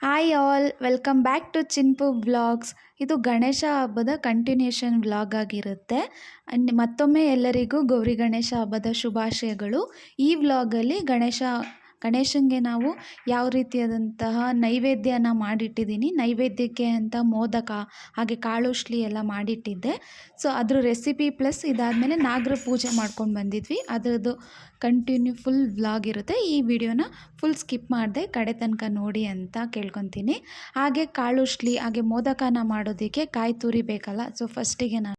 Hi all welcome back to Chinpu vlogs ಇದು ಗಣೇಶ ಹಬ್ಬದ continuation vlog ಆಗಿರುತ್ತೆ. ಮತ್ತೊಮ್ಮೆ ಎಲ್ಲರಿಗೂ ಗೌರಿ ಗಣೇಶ ಹಬ್ಬದ ಶುಭಾಶಯಗಳು. ಈ ವ್ಲಾಗಲ್ಲಿ ಗಣೇಶ ಗಣೇಶನಿಗೆ ನಾವು ಯಾವ ರೀತಿಯಾದಂತಹ ನೈವೇದ್ಯನ ಮಾಡಿಟ್ಟಿದ್ದೀನಿ. ನೈವೇದ್ಯಕ್ಕೆ ಅಂತ ಮೋದಕ, ಹಾಗೆ ಕಾಳುಶ್ಲಿ ಎಲ್ಲ ಮಾಡಿಟ್ಟಿದ್ದೆ. ಸೊ ಅದ್ರ ರೆಸಿಪಿ ಪ್ಲಸ್ ಇದಾದಮೇಲೆ ನಾಗರ ಪೂಜೆ ಮಾಡ್ಕೊಂಡು ಬಂದಿದ್ವಿ. ಅದರದ್ದು ಕಂಟಿನ್ಯೂ ಫುಲ್ ವ್ಲಾಗ್ ಇರುತ್ತೆ. ಈ ವಿಡಿಯೋನ ಫುಲ್ ಸ್ಕಿಪ್ ಮಾಡಿದೆ ಕಡೆ ತನಕ ನೋಡಿ ಅಂತ ಕೇಳ್ಕೊತೀನಿ. ಹಾಗೆ ಕಾಳುಶ್ಲಿ ಹಾಗೆ ಮೋದಕನ ಮಾಡೋದಕ್ಕೆ ಕಾಯಿ ತುರಿ ಬೇಕಲ್ಲ. ಸೊ ಫಸ್ಟಿಗೆ ನಾನು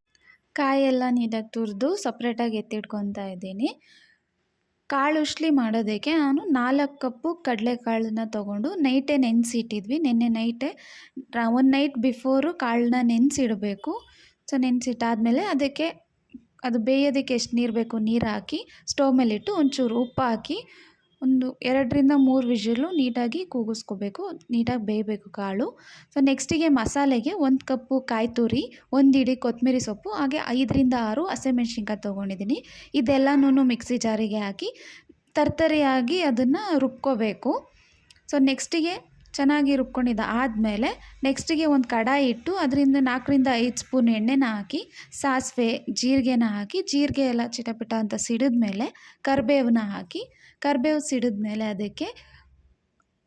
ಕಾಯೆಲ್ಲ ನೀಟಾಗಿ ತುರಿದು ಸಪ್ರೇಟಾಗಿ ಎತ್ತಿಟ್ಕೊತಾ ಇದ್ದೀನಿ. ಕಾಳು ಉಶ್ಲಿ ಮಾಡೋದಕ್ಕೆ ನಾನು ನಾಲ್ಕು ಕಪ್ಪು ಕಡಲೆಕಾಳನ್ನ ತೊಗೊಂಡು ನೈಟೇ ನೆನೆಸಿಟ್ಟಿದ್ವಿ. ನಿನ್ನೆ ನೈಟೇ ಒನ್ ನೈಟ್ ಬಿಫೋರು ಕಾಳನ್ನ ನೆನೆಸಿಡಬೇಕು. ಸೊ ನೆನೆಸಿಟ್ಟಾದಮೇಲೆ ಅದಕ್ಕೆ, ಅದು ಬೇಯೋದಕ್ಕೆ ಎಷ್ಟು ನೀರು ಬೇಕು? ನೀರು ಹಾಕಿ, ಸ್ಟವ್ ಮೇಲಿಟ್ಟು ಒಂಚೂರು ಉಪ್ಪು ಹಾಕಿ ಒಂದು ಎರಡರಿಂದ ಮೂರು ವಿಷಲು ನೀಟಾಗಿ ಕೂಗಿಸ್ಕೋಬೇಕು, ನೀಟಾಗಿ ಬೇಯಬೇಕು ಕಾಳು. ಸೊ ನೆಕ್ಸ್ಟಿಗೆ ಮಸಾಲೆಗೆ ಒಂದು ಕಪ್ಪು ಕಾಯಿ ತುರಿ ಒಂದು ಇಡಿ ಕೊತ್ತಂಬರಿ ಸೊಪ್ಪು, ಹಾಗೆ ಐದರಿಂದ ಆರು ಹಸಿಮೆಣ್ಸಿನ್ಕಾಯಿ ತೊಗೊಂಡಿದ್ದೀನಿ. ಇದೆಲ್ಲನೂ ಮಿಕ್ಸಿ ಜಾರಿಗೆ ಹಾಕಿ ತರ್ತರಿಯಾಗಿ ಅದನ್ನು ರುಬ್ಕೋಬೇಕು. ಸೊ ನೆಕ್ಸ್ಟಿಗೆ ಚೆನ್ನಾಗಿ ರುಬ್ಕೊಂಡಿದ್ದ ಆದಮೇಲೆ ನೆಕ್ಸ್ಟಿಗೆ ಒಂದು ಕಡಾಯಿ ಇಟ್ಟು ಅದರಿಂದ ನಾಲ್ಕರಿಂದ ಐದು ಸ್ಪೂನ್ ಎಣ್ಣೆನ ಹಾಕಿ, ಸಾಸಿವೆ, ಜೀರಿಗೆನ ಹಾಕಿ, ಜೀರಿಗೆ ಎಲ್ಲ ಚಿಟಪಿಟ ಅಂತ ಸಿಡಿದ ಮೇಲೆ ಕರಿಬೇವನ್ನ ಹಾಕಿ ಕರಿಬೇವು ಸಿಡಿದ ಮೇಲೆ ಅದಕ್ಕೆ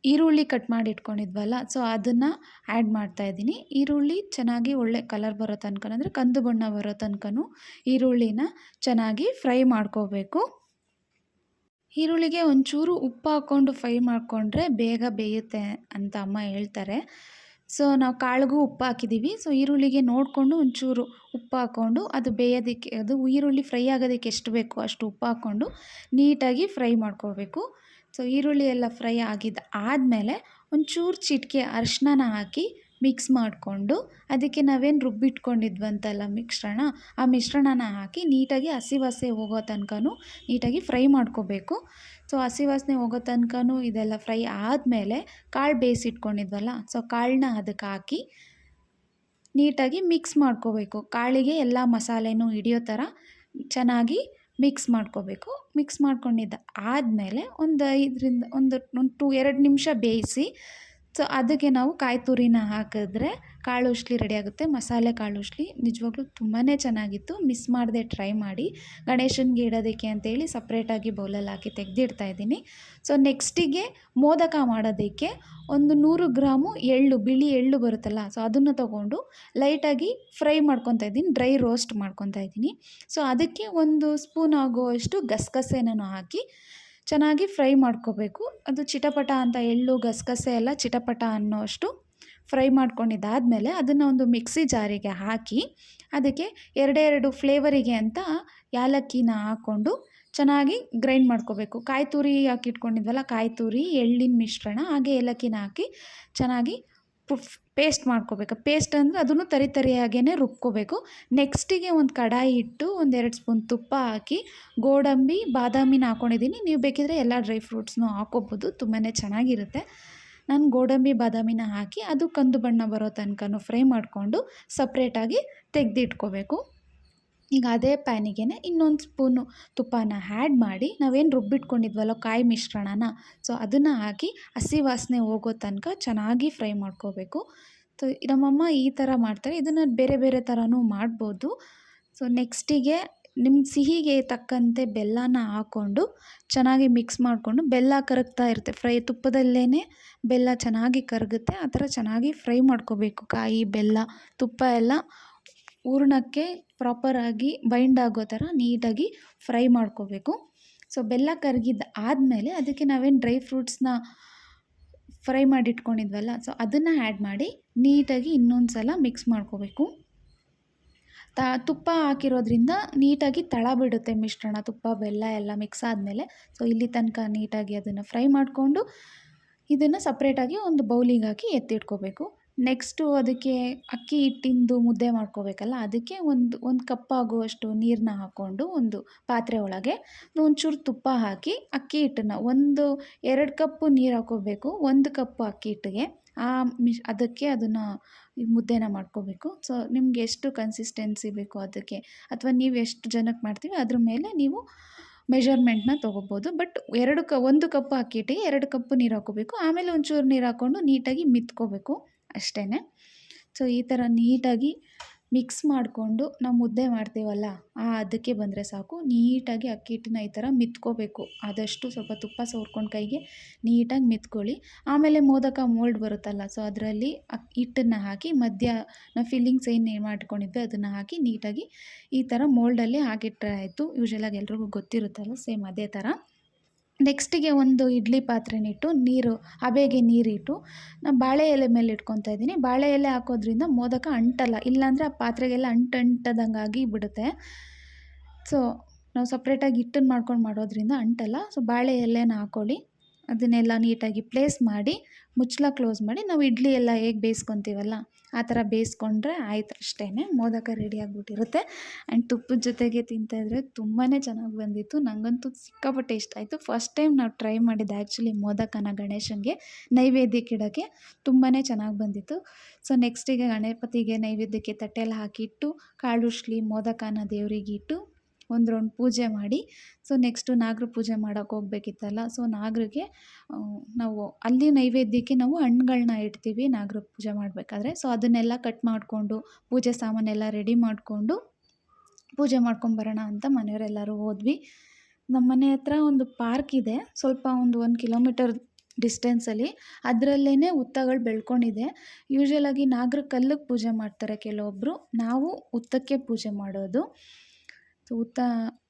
ಈರುಳ್ಳಿ ಕಟ್ ಮಾಡಿ ಇಟ್ಕೊಂಡಿದ್ವಲ್ಲ ಸೊ ಅದನ್ನು ಆ್ಯಡ್ ಮಾಡ್ತಾಯಿದ್ದೀನಿ ಈರುಳ್ಳಿ ಚೆನ್ನಾಗಿ ಒಳ್ಳೆ ಕಲರ್ ಬರೋ ತನಕ, ಅಂದರೆ ಕಂದು ಬಣ್ಣ ಬರೋ ತನಕನೂ ಈರುಳ್ಳಿನ ಚೆನ್ನಾಗಿ ಫ್ರೈ ಮಾಡ್ಕೋಬೇಕು. ಈರುಳ್ಳಿಗೆ ಒಂಚೂರು ಉಪ್ಪು ಹಾಕ್ಕೊಂಡು ಫ್ರೈ ಮಾಡಿಕೊಂಡ್ರೆ ಬೇಗ ಬೇಯುತ್ತೆ ಅಂತ ಅಮ್ಮ ಹೇಳ್ತಾರೆ. ಸೊ ನಾವು ಕಾಳಿಗೂ ಉಪ್ಪು ಹಾಕಿದ್ದೀವಿ. ಸೊ ಈರುಳ್ಳಿಗೆ ನೋಡಿಕೊಂಡು ಒಂಚೂರು ಉಪ್ಪು ಹಾಕ್ಕೊಂಡು ಅದು ಬೇಯೋದಕ್ಕೆ, ಅದು ಈರುಳ್ಳಿ ಫ್ರೈ ಆಗೋದಕ್ಕೆ ಎಷ್ಟು ಬೇಕು ಅಷ್ಟು ಉಪ್ಪು ಹಾಕ್ಕೊಂಡು ನೀಟಾಗಿ ಫ್ರೈ ಮಾಡ್ಕೋಬೇಕು ಸೊ ಈರುಳ್ಳಿ ಎಲ್ಲ ಫ್ರೈ ಆಗಿದ್ದು ಆದಮೇಲೆ ಒಂಚೂರು ಚಿಟಿಕೆ ಅರಿಶಿನ ಹಾಕಿ ಮಿಕ್ಸ್ ಮಾಡಿಕೊಂಡು ಅದಕ್ಕೆ ನಾವೇನು ರುಬ್ಬಿಟ್ಕೊಂಡಿದ್ವಂತಲ್ಲ ಮಿಶ್ರಣ, ಆ ಮಿಶ್ರಣನ ಹಾಕಿ ನೀಟಾಗಿ ಹಸಿ ಹೋಗೋ ತನಕನೂ ನೀಟಾಗಿ ಫ್ರೈ ಮಾಡ್ಕೋಬೇಕು ಸೊ ಹಸಿ ವಾಸನೆ ಹೋಗೋ ತನಕನೂ ಇದೆಲ್ಲ ಫ್ರೈ ಆದಮೇಲೆ ಕಾಳು ಬೇಯಿಸಿಟ್ಕೊಂಡಿದ್ವಲ್ಲ ಸೊ ಕಾಳನ್ನ ಅದಕ್ಕೆ ಹಾಕಿ ನೀಟಾಗಿ ಮಿಕ್ಸ್ ಮಾಡ್ಕೋಬೇಕು. ಕಾಳಿಗೆ ಎಲ್ಲ ಮಸಾಲೆನೂ ಹಿಡಿಯೋ ಥರ ಚೆನ್ನಾಗಿ ಮಿಕ್ಸ್ ಮಾಡ್ಕೋಬೇಕು. ಮಿಕ್ಸ್ ಮಾಡ್ಕೊಂಡಿದ್ದ ಆದಮೇಲೆ ಒಂದು ಐದರಿಂದ, ಒಂದು ಒಂದು ಟು ಎರಡು ನಿಮಿಷ ಬೇಯಿಸಿ ಸೊ ಅದಕ್ಕೆ ನಾವು ಕಾಯಿ ತುರಿನ ಹಾಕಿದ್ರೆ ಕಾಳು ಉಶ್ಲಿ ರೆಡಿ ಆಗುತ್ತೆ. ಮಸಾಲೆ ಕಾಳು ಉಶ್ಲಿ ನಿಜವಾಗ್ಲೂ ತುಂಬಾ ಚೆನ್ನಾಗಿತ್ತು. ಮಿಸ್ ಮಾಡದೆ ಟ್ರೈ ಮಾಡಿ. ಗಣೇಶನಿಗೆ ಇಡೋದಕ್ಕೆ ಅಂತೇಳಿ ಸಪ್ರೇಟಾಗಿ ಬೌಲಲ್ಲಿ ಹಾಕಿ ತೆಗೆದಿಡ್ತಾ ಇದ್ದೀನಿ. ಸೊ ನೆಕ್ಸ್ಟಿಗೆ ಮೋದಕ ಮಾಡೋದಕ್ಕೆ ಒಂದು ನೂರು ಗ್ರಾಮು ಎಳ್ಳು, ಬಿಳಿ ಎಳ್ಳು ಬರುತ್ತಲ್ಲ ಸೊ ಅದನ್ನು ತೊಗೊಂಡು ಲೈಟಾಗಿ ಫ್ರೈ ಮಾಡ್ಕೊತಾ ಇದ್ದೀನಿ. ಡ್ರೈ ರೋಸ್ಟ್ ಮಾಡ್ಕೊತಾ ಇದ್ದೀನಿ. ಸೊ ಅದಕ್ಕೆ ಒಂದು ಸ್ಪೂನ್ ಆಗುವಷ್ಟು ಗಸಗಸೆನೂ ಹಾಕಿ ಚೆನ್ನಾಗಿ ಫ್ರೈ ಮಾಡ್ಕೋಬೇಕು. ಅದು ಚಿಟಪಟ ಅಂತ ಎಳ್ಳು, ಗಸಗಸೆ ಎಲ್ಲ ಚಿಟಪಟ ಅನ್ನೋಷ್ಟು ಫ್ರೈ ಮಾಡ್ಕೊಂಡಿದ್ದಾದಮೇಲೆ ಅದನ್ನು ಒಂದು ಮಿಕ್ಸಿ ಜಾರಿಗೆ ಹಾಕಿ ಅದಕ್ಕೆ ಎರಡೆರಡು ಫ್ಲೇವರಿಗೆ ಅಂತ ಯಾಲಕ್ಕಿನ ಹಾಕ್ಕೊಂಡು ಚೆನ್ನಾಗಿ ಗ್ರೈಂಡ್ ಮಾಡ್ಕೋಬೇಕು. ಕಾಯಿ ತುರಿ ಹಾಕಿಟ್ಕೊಂಡಿದ್ವಲ್ಲ ಕಾಯಿ ತುರಿ ಎಳ್ಳಿನ ಮಿಶ್ರಣ ಹಾಗೆ ಏಲಕ್ಕಿನ ಹಾಕಿ ಚೆನ್ನಾಗಿ ಪೇಸ್ಟ್ ಮಾಡ್ಕೋಬೇಕು. ಪೇಸ್ಟ್ ಅಂದರೆ ಅದನ್ನು ತರಿ ತರಿಯಾಗೇ ರುಬ್ಕೋಬೇಕು. ನೆಕ್ಸ್ಟಿಗೆ ಒಂದು ಕಡಾಯಿ ಇಟ್ಟು ಒಂದೆರಡು ಸ್ಪೂನ್ ತುಪ್ಪ ಹಾಕಿ, ಗೋಡಂಬಿ, ಬಾದಾಮಿನ ಹಾಕ್ಕೊಂಡಿದ್ದೀನಿ ನೀವು ಬೇಕಿದ್ರೆ ಎಲ್ಲ ಡ್ರೈ ಫ್ರೂಟ್ಸ್ನು ಹಾಕೋಬೋದು. ತುಂಬಾ ಚೆನ್ನಾಗಿರುತ್ತೆ. ನಾನು ಗೋಡಂಬಿ, ಬಾದಾಮಿನ ಹಾಕಿ ಅದು ಕಂದು ಬಣ್ಣ ಬರೋ ತನಕನೂ ಫ್ರೈ ಮಾಡಿಕೊಂಡು ಸಪ್ರೇಟಾಗಿ ತೆಗೆದಿಟ್ಕೋಬೇಕು. ಈಗ ಅದೇ ಪ್ಯಾನಿಗೆ ಇನ್ನೊಂದು ಸ್ಪೂನು ತುಪ್ಪನ ಆ್ಯಡ್ ಮಾಡಿ ನಾವೇನು ರುಬ್ಬಿಟ್ಕೊಂಡಿದ್ವಲ್ಲ ಕಾಯಿ ಮಿಶ್ರಣನ ಸೊ ಅದನ್ನು ಹಾಕಿ ಹಸಿ ವಾಸನೆ ಹೋಗೋ ತನಕ ಚೆನ್ನಾಗಿ ಫ್ರೈ ಮಾಡ್ಕೋಬೇಕು. ಸೊ ನಮ್ಮಮ್ಮ ಈ ಥರ ಮಾಡ್ತಾರೆ, ಇದನ್ನು ಬೇರೆ ಬೇರೆ ಥರನೂ ಮಾಡ್ಬೋದು. ಸೊ ನೆಕ್ಸ್ಟಿಗೆ ನಿಮ್ಮ ಸಿಹಿಗೆ ತಕ್ಕಂತೆ ಬೆಲ್ಲನ ಹಾಕ್ಕೊಂಡು ಚೆನ್ನಾಗಿ ಮಿಕ್ಸ್ ಮಾಡಿಕೊಂಡು ಬೆಲ್ಲ ಕರಗ್ತಾ ಇರುತ್ತೆ. ಫ್ರೈ ತುಪ್ಪದಲ್ಲೇ ಬೆಲ್ಲ ಚೆನ್ನಾಗಿ ಕರಗುತ್ತೆ, ಆ ಥರ ಚೆನ್ನಾಗಿ ಫ್ರೈ ಮಾಡ್ಕೋಬೇಕು. ಕಾಯಿ, ಬೆಲ್ಲ, ತುಪ್ಪ ಎಲ್ಲ ಹೂರ್ಣಕ್ಕೆ ಪ್ರಾಪರಾಗಿ ಬೈಂಡ್ ಆಗೋ ಥರ ನೀಟಾಗಿ ಫ್ರೈ ಮಾಡ್ಕೋಬೇಕು. ಸೊ ಬೆಲ್ಲ ಕರಗಿದ ಆದಮೇಲೆ ಅದಕ್ಕೆ ನಾವೇನು ಡ್ರೈ ಫ್ರೂಟ್ಸ್ನ ಫ್ರೈ ಮಾಡಿ ಇಟ್ಕೊಂಡಿದ್ವಲ್ಲ ಸೊ ಅದನ್ನು ಆ್ಯಡ್ ಮಾಡಿ ನೀಟಾಗಿ ಇನ್ನೊಂದು ಸಲ ಮಿಕ್ಸ್ ಮಾಡ್ಕೋಬೇಕು. ತ, ತುಪ್ಪ ಹಾಕಿರೋದ್ರಿಂದ ನೀಟಾಗಿ ತಳ ಬಿಡುತ್ತೆ ಮಿಶ್ರಣ, ತುಪ್ಪ, ಬೆಲ್ಲ ಎಲ್ಲ ಮಿಕ್ಸ್ ಆದಮೇಲೆ. ಸೊ ಇಲ್ಲಿ ತನಕ ನೀಟಾಗಿ ಅದನ್ನು ಫ್ರೈ ಮಾಡಿಕೊಂಡು ಇದನ್ನು ಸಪ್ರೇಟಾಗಿ ಒಂದು ಬೌಲಿಗೆ ಹಾಕಿ ಎತ್ತಿಟ್ಕೋಬೇಕು. ನೆಕ್ಸ್ಟು ಅದಕ್ಕೆ ಅಕ್ಕಿ ಹಿಟ್ಟಿಂದು ಮುದ್ದೆ ಮಾಡ್ಕೋಬೇಕಲ್ಲ, ಅದಕ್ಕೆ ಒಂದು ಒಂದು ಕಪ್ ಆಗುವಷ್ಟು ನೀರನ್ನ ಹಾಕ್ಕೊಂಡು ಒಂದು ಪಾತ್ರೆ ಒಳಗೆ ಒಂಚೂರು ತುಪ್ಪ ಹಾಕಿ ಅಕ್ಕಿ ಹಿಟ್ಟನ್ನ ಒಂದು ಎರಡು ಕಪ್ಪು ನೀರು ಹಾಕ್ಕೋಬೇಕು ಒಂದು ಕಪ್ಪು ಅಕ್ಕಿ ಹಿಟ್ಟಿಗೆ. ಆ ಮಿಶ್, ಅದಕ್ಕೆ ಅದನ್ನು ಮುದ್ದೆನ ಮಾಡ್ಕೋಬೇಕು. ಸೊ, ನಿಮ್ಗೆ ಎಷ್ಟು ಕನ್ಸಿಸ್ಟೆನ್ಸಿ ಬೇಕು ಅದಕ್ಕೆ? ಅಥವಾ ನೀವು ಎಷ್ಟು ಜನಕ್ಕೆ ಮಾಡ್ತೀವಿ, ಅದ್ರ ಮೇಲೆ ನೀವು ಮೆಷರ್ಮೆಂಟ್ನ ತೊಗೋಬೋದು. ಬಟ್ ಎರಡು ಕ, ಒಂದು ಕಪ್ ಅಕ್ಕಿ ಹಿಟ್ಟಿಗೆ ಎರಡು ಕಪ್ ನೀರು ಹಾಕ್ಕೋಬೇಕು ಆಮೇಲೆ ಒಂಚೂರು ನೀರು ಹಾಕ್ಕೊಂಡು ನೀಟಾಗಿ ಮಿತ್ಕೋಬೇಕು. ಅಷ್ಟೇ ಸೊ ಈ ಥರ ನೀಟಾಗಿ ಮಿಕ್ಸ್ ಮಾಡಿಕೊಂಡು ನಾವು ಮುದ್ದೆ ಮಾಡ್ತೀವಲ್ಲ, ಆ ಅದಕ್ಕೆ ಬಂದರೆ ಸಾಕು. ನೀಟಾಗಿ ಅಕ್ಕಿ ಹಿಟ್ಟನ್ನ ಈ ಥರ ಮಿತ್ಕೋಬೇಕು. ಆದಷ್ಟು ಸ್ವಲ್ಪ ತುಪ್ಪ ಸೋರ್ಕೊಂಡು ಕೈಗೆ ನೀಟಾಗಿ ಮಿತ್ಕೊಳ್ಳಿ. ಆಮೇಲೆ ಮೋದಕ ಮೋಲ್ಡ್ ಬರುತ್ತಲ್ಲ ಸೊ ಅದರಲ್ಲಿ ಅಕ್ ಹಿಟ್ಟನ್ನು ಹಾಕಿ ಮಧ್ಯ ನಾವು ಫಿಲ್ಲಿಂಗ್ಸ್ ಏನು ಮಾಡ್ಕೊಂಡಿದ್ವಿ, ಅದನ್ನು ಹಾಕಿ ನೀಟಾಗಿ ಈ ಥರ ಮೋಲ್ಡಲ್ಲಿ ಹಾಕಿಟ್ಟರೆ ಆಯಿತು. ಯೂಶ್ವಲಾಗಿ ಎಲ್ರಿಗೂ ಗೊತ್ತಿರುತ್ತಲ್ಲ ಸೇಮ್ ಅದೇ ಥರ ನೆಕ್ಸ್ಟಿಗೆ ಒಂದು ಇಡ್ಲಿ ಪಾತ್ರೆನಿಟ್ಟು ನೀರು ಹಬೆಗೆ ನೀರಿಟ್ಟು ನಾನು ಬಾಳೆ ಎಲೆ ಮೇಲೆ ಇಟ್ಕೊತಾ ಇದ್ದೀನಿ. ಬಾಳೆ ಎಲೆ ಹಾಕೋದ್ರಿಂದ ಮೋದಕ ಅಂಟಲ್ಲ, ಇಲ್ಲಾಂದರೆ ಆ ಪಾತ್ರೆಗೆಲ್ಲ ಅಂಟು ಅಂಟದಂಗಾಗಿ ಬಿಡುತ್ತೆ. ಸೊ ನಾವು ಸಪ್ರೇಟಾಗಿ ಹಿಟ್ಟನ್ನು ಮಾಡ್ಕೊಂಡು ಮಾಡೋದ್ರಿಂದ ಅಂಟಲ್ಲ. ಸೊ ಬಾಳೆ ಎಲೆನ ಹಾಕ್ಕೊಳ್ಳಿ ಅದನ್ನೆಲ್ಲ ನೀಟಾಗಿ ಪ್ಲೇಸ್ ಮಾಡಿ, ಮುಚ್ಚಳ ಕ್ಲೋಸ್ ಮಾಡಿ, ನಾವು ಇಡ್ಲಿ ಎಲ್ಲ ಹೇಗೆ ಬೇಯಿಸ್ಕೊತೀವಲ್ಲ, ಆ ಥರ ಬೇಯಿಸ್ಕೊಂಡ್ರೆ ಆಯ್ತು ಅಷ್ಟೇ ಮೋದಕ ರೆಡಿ ಆಗಿಬಿಟ್ಟಿರುತ್ತೆ. ಆ್ಯಂಡ್ ತುಪ್ಪದ ಜೊತೆಗೆ ತಿಂತಾಯಿದ್ರೆ ತುಂಬಾ ಚೆನ್ನಾಗಿ ಬಂದಿತ್ತು ನನಗಂತೂ ಸಿಕ್ಕಾಪಟ್ಟೆ ಇಷ್ಟ ಆಯಿತು. ಫಸ್ಟ್ ಟೈಮ್ ನಾವು ಟ್ರೈ ಮಾಡಿದ್ದು ಆ್ಯಕ್ಚುಲಿ ಮೋದಕನ ಗಣೇಶನಿಗೆ, ನೈವೇದ್ಯಕ್ಕೆ ಇಡೋಕ್ಕೆ ತುಂಬಾ ಚೆನ್ನಾಗಿ ಬಂದಿತ್ತು. ಸೊ ನೆಕ್ಸ್ಟಿಗೆ ಗಣಪತಿಗೆ ನೈವೇದ್ಯಕ್ಕೆ ತಟ್ಟೆಲ್ಲ ಹಾಕಿಟ್ಟು ಕಾಳುಶ್ಲಿ ಮೋದಕನ ದೇವರಿಗೆ ಇಟ್ಟು ಒಂದು ರೌಂಡ್ ಪೂಜೆ ಮಾಡಿ ಸೊ ನೆಕ್ಸ್ಟು ನಾಗರ ಪೂಜೆ ಮಾಡೋಕ್ಕೆ ಹೋಗ್ಬೇಕಿತ್ತಲ್ಲ ಸೊ ನಾಗರಿಗೆ ನಾವು ಅಲ್ಲಿ ನೈವೇದ್ಯಕ್ಕೆ ನಾವು ಹಣ್ಣುಗಳನ್ನ ಇಡ್ತೀವಿ ನಾಗರ ಪೂಜೆ ಮಾಡಬೇಕಾದ್ರೆ. ಸೊ ಅದನ್ನೆಲ್ಲ ಕಟ್ ಮಾಡಿಕೊಂಡು, ಪೂಜೆ ಸಾಮಾನೆಲ್ಲ ರೆಡಿ ಮಾಡಿಕೊಂಡು ಪೂಜೆ ಮಾಡ್ಕೊಂಬರೋಣ ಅಂತ ಮನೆಯವರೆಲ್ಲರೂ ಹೋದ್ವಿ. ನಮ್ಮ ಮನೆ ಹತ್ರ ಒಂದು ಪಾರ್ಕ್ ಇದೆ, ಸ್ವಲ್ಪ ಒಂದು ಒಂದು ಕಿಲೋಮೀಟರ್ ಡಿಸ್ಟೆನ್ಸಲ್ಲಿ ಅದರಲ್ಲೇ ಹುತ್ತಗಳು ಬೆಳ್ಕೊಂಡಿದೆ. ಯೂಶ್ವಲಾಗಿ ನಾಗರ ಕಲ್ಲಿಗೆ ಪೂಜೆ ಮಾಡ್ತಾರೆ ಕೆಲವೊಬ್ಬರು ನಾವು ಹುತ್ತಕ್ಕೆ ಪೂಜೆ ಮಾಡೋದು. ಸೊ